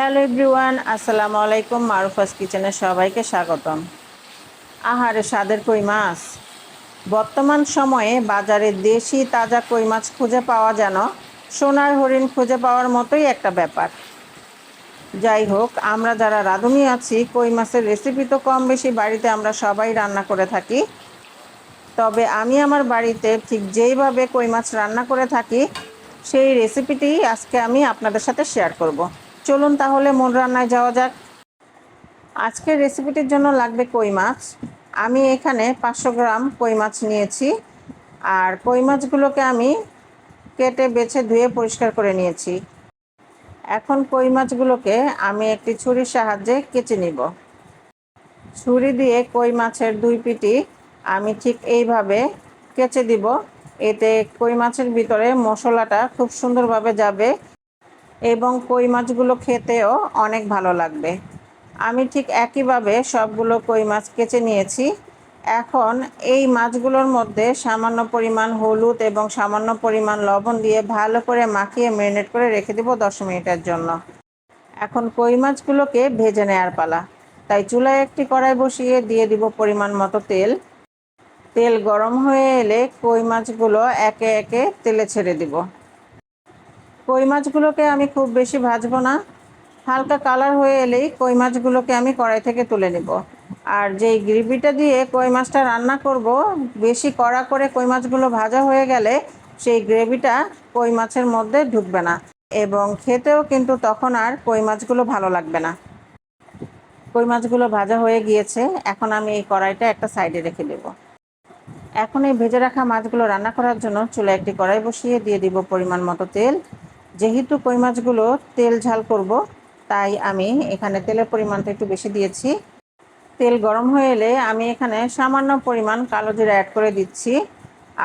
Hello everyone, আসসালামু আলাইকুম মারুফাস কিচেনে সবাইকে স্বাগতম। আহারে স্বাদের কই মাছ? বর্তমান সময়ে বাজারে দেশি তাজা কই মাছ খুঁজে পাওয়া যেন সোনার হরিণ খুঁজে পাওয়ার মতোই একটা ব্যাপার। যাই হোক, আমরা যারা রাঁধুনি আছি, কই মাছের রেসিপি তো কম বেশি বাড়িতে আমরা সবাই রান্না করে থাকি। তবে আমি আমার বাড়িতে ঠিক যেইভাবে কই মাছ রান্না করে থাকি, সেই রেসিপিটি আজকে আমি আপনাদের সাথে শেয়ার করব। চলুন তাহলে মন রান্নায় যাওয়া যাক। আজকের রেসিপিটির জন্য লাগবে কই মাছ। আমি এখানে পাঁচশো গ্রাম কই মাছ নিয়েছি আর কই মাছগুলোকে আমি কেটে, বেছে, ধুয়ে পরিষ্কার করে নিয়েছি। এখন কই মাছগুলোকে আমি একটি ছুরির সাহায্যে কেচে নিব। ছুরি দিয়ে কই মাছের দুই পিটি আমি ঠিক এইভাবে কেচে দিব। এতে কই মাছের ভিতরে মশলাটা খুব সুন্দরভাবে যাবে। এবং কই মাছগুলো খেতেও অনেক ভালো লাগবে। আমি ঠিক একইভাবে সবগুলো কই মাছ কেচে নিয়েছি। এখন এই মাছগুলোর মধ্যে সামান্য পরিমাণ হলুদ এবং সামান্য পরিমাণ লবণ দিয়ে ভালো করে মাখিয়ে ম্যারিনেট করে রেখে দেবো দশ মিনিটের জন্য। এখন কই মাছগুলোকে ভেজে নেওয়ার পালা। তাই চুলায় একটি কড়াই বসিয়ে দিয়ে দিব পরিমাণ মতো তেল। তেল গরম হয়ে এলে কই মাছগুলো একে একে তেলে ছেড়ে দিব। কই মাছগুলোকে আমি খুব বেশি ভাজবো না। হালকা কালার হয়ে এলেই কই মাছগুলোকে আমি কড়াই থেকে তুলে নেব। আর যেই গ্রেভিটা দিয়ে কই মাছটা রান্না করব, বেশি কড়া করে কই মাছগুলো ভাজা হয়ে গেলে সেই গ্রেভিটা কই মাছের মধ্যে ঢুকবে না এবং খেতেও কিন্তু তখন আর কই মাছগুলো ভালো লাগবে না। কই মাছগুলো ভাজা হয়ে গিয়েছে, এখন আমি এই কড়াইটা একটা সাইডে রেখে দেব। এখন এই ভেজে রাখা মাছগুলো রান্না করার জন্য চুলা একটি কড়াই বসিয়ে দিয়ে দিব পরিমাণ মতো তেল। যেহেতু কই মাছগুলো তেল ঝাল করব, তাই আমি এখানে তেলের পরিমাণটা একটু বেশি দিয়েছি। তেল গরম হয়ে এলে আমি এখানে সামান্য পরিমাণ কালো জিরা অ্যাড করে দিচ্ছি।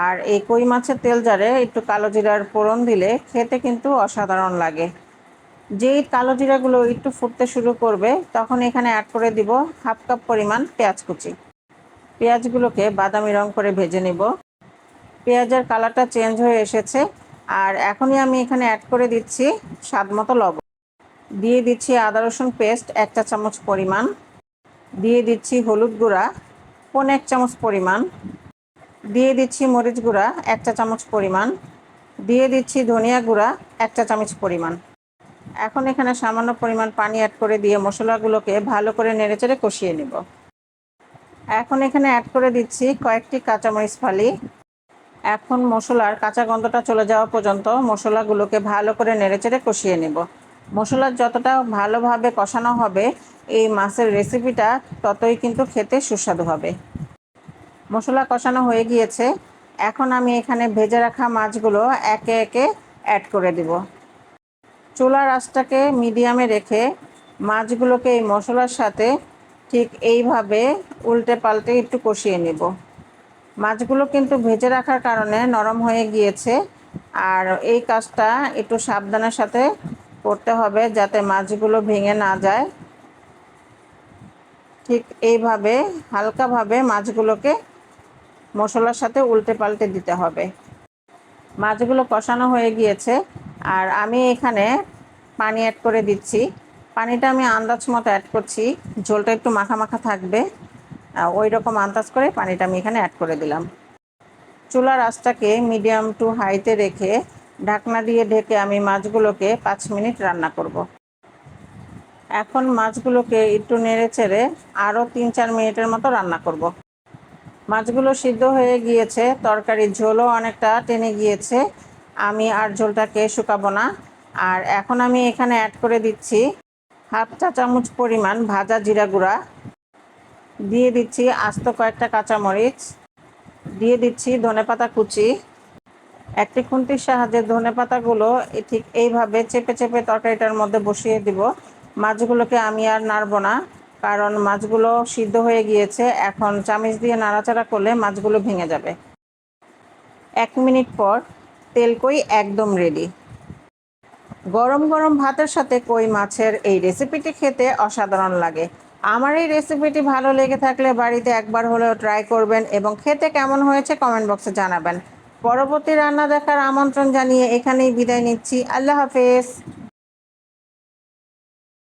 আর এই কই মাছের তেল জারে একটু কালো জিরার ফোড়ন দিলে খেতে কিন্তু অসাধারণ লাগে। যেই কালো জিরাগুলো একটু ফুটতে শুরু করবে, তখন এখানে অ্যাড করে দিব হাফ কাপ পরিমাণ পেঁয়াজ কুচি। পেঁয়াজগুলোকে বাদামি রং করে ভেজে নেব। পেঁয়াজের কালারটা চেঞ্জ হয়ে এসেছে। আর এখনই আমি এখানে অ্যাড করে দিচ্ছি স্বাদ মতো লবণ। দিয়ে দিচ্ছি আদা, রসুন পেস্ট এক চা চামচ পরিমাণ। দিয়ে দিচ্ছি হলুদ গুঁড়া, পনে এক চামচ পরিমাণ। দিয়ে দিচ্ছি মরিচ গুঁড়া, এক চা চামচ পরিমাণ। দিয়ে দিচ্ছি ধনিয়া গুঁড়া, এক চা চামচ পরিমাণ। এখন এখানে সামান্য পরিমাণ পানি অ্যাড করে দিয়ে মশলাগুলোকে ভালো করে নেড়েচেড়ে কষিয়ে নেব। এখন এখানে অ্যাড করে দিচ্ছি কয়েকটি কাঁচামরিচ ফালি। এখন মশলার কাঁচা গন্ধটা চলে যাওয়া পর্যন্ত মশলাগুলোকে ভালো করে নেড়েচেড়ে কষিয়ে নেব। মশলার যতটা ভালোভাবে কষানো হবে, এই মাছের রেসিপিটা ততই কিন্তু খেতে সুস্বাদু হবে। মশলা কষানো হয়ে গিয়েছে। এখন আমি এখানে ভেজে রাখা মাছগুলো একে একে অ্যাড করে দেব। চুলার আঁচটাকে মিডিয়ামে রেখে মাছগুলোকে এই মশলার সাথে ঠিক এইভাবে উল্টে পাল্টে একটু কষিয়ে নেব। মাছগুলো কিন্তু ভেজে রাখার কারণে নরম হয়ে গিয়েছে। আর এই কাজটা একটু সাবধানের সাথে করতে হবে যাতে মাছগুলো ভেঙে না যায়। ঠিক এইভাবে, হালকাভাবে মাছগুলোকে মশলার সাথে উল্টে পাল্টে দিতে হবে। মাছগুলো কষানো হয়ে গিয়েছে। আর আমি এখানে পানি অ্যাড করে দিচ্ছি। পানিটা আমি আন্দাজ মতো অ্যাড করছি। ঝোলটা একটু মাখা মাখা থাকবে। ওই রকম আন্দাজ করে পানিটা আমি এখানে অ্যাড করে দিলাম চুলার আঁচটাকে মিডিয়াম টু হাইতে রেখে ঢাকনা দিয়ে ঢেকে আমি মাছগুলোকে পাঁচ মিনিট রান্না করব। এখন মাছগুলোকে একটু নেড়ে চেড়ে আরও তিন চার মিনিটের মতো রান্না করব। মাছগুলো সিদ্ধ হয়ে গিয়েছে, তরকারির ঝোলও অনেকটা টেনে গিয়েছে আমি আর ঝোলটাকে শুকাবো না আর এখন আমি এখানে অ্যাড করে দিচ্ছি হাফ চা চামচ পরিমাণ ভাজা জিরা গুঁড়া দিয়ে দিচ্ছি আস্ত কয়েকটা কাঁচামরিচ, দিয়ে দিচ্ছি ধনেপাতা কুচি। একটি খুন্তির সাহায্যে ধনে পাতাগুলো ঠিক এইভাবে চেপে চেপে তরকারিটার মধ্যে বসিয়ে দিব। মাছগুলোকে আমি আর নাড়বো না, কারণ মাছগুলো সিদ্ধ হয়ে গিয়েছে। এখন চামিচ দিয়ে নাড়াচাড়া করলে মাছগুলো ভেঙে যাবে। এক মিনিট পর তেল কই একদম রেডি গরম গরম ভাতের সাথে কই মাছের এই রেসিপিটি খেতে অসাধারণ লাগে। আমার এই রেসিপিটি ভালো লেগে থাকলে বাড়িতে একবার হলেও ট্রাই করবেন এবং খেতে কেমন হয়েছে কমেন্ট বক্সে জানাবেন। পরবর্তী রান্না দেখার আমন্ত্রণ জানিয়ে এখানেই বিদায় নিচ্ছি। আল্লাহ হাফেজ।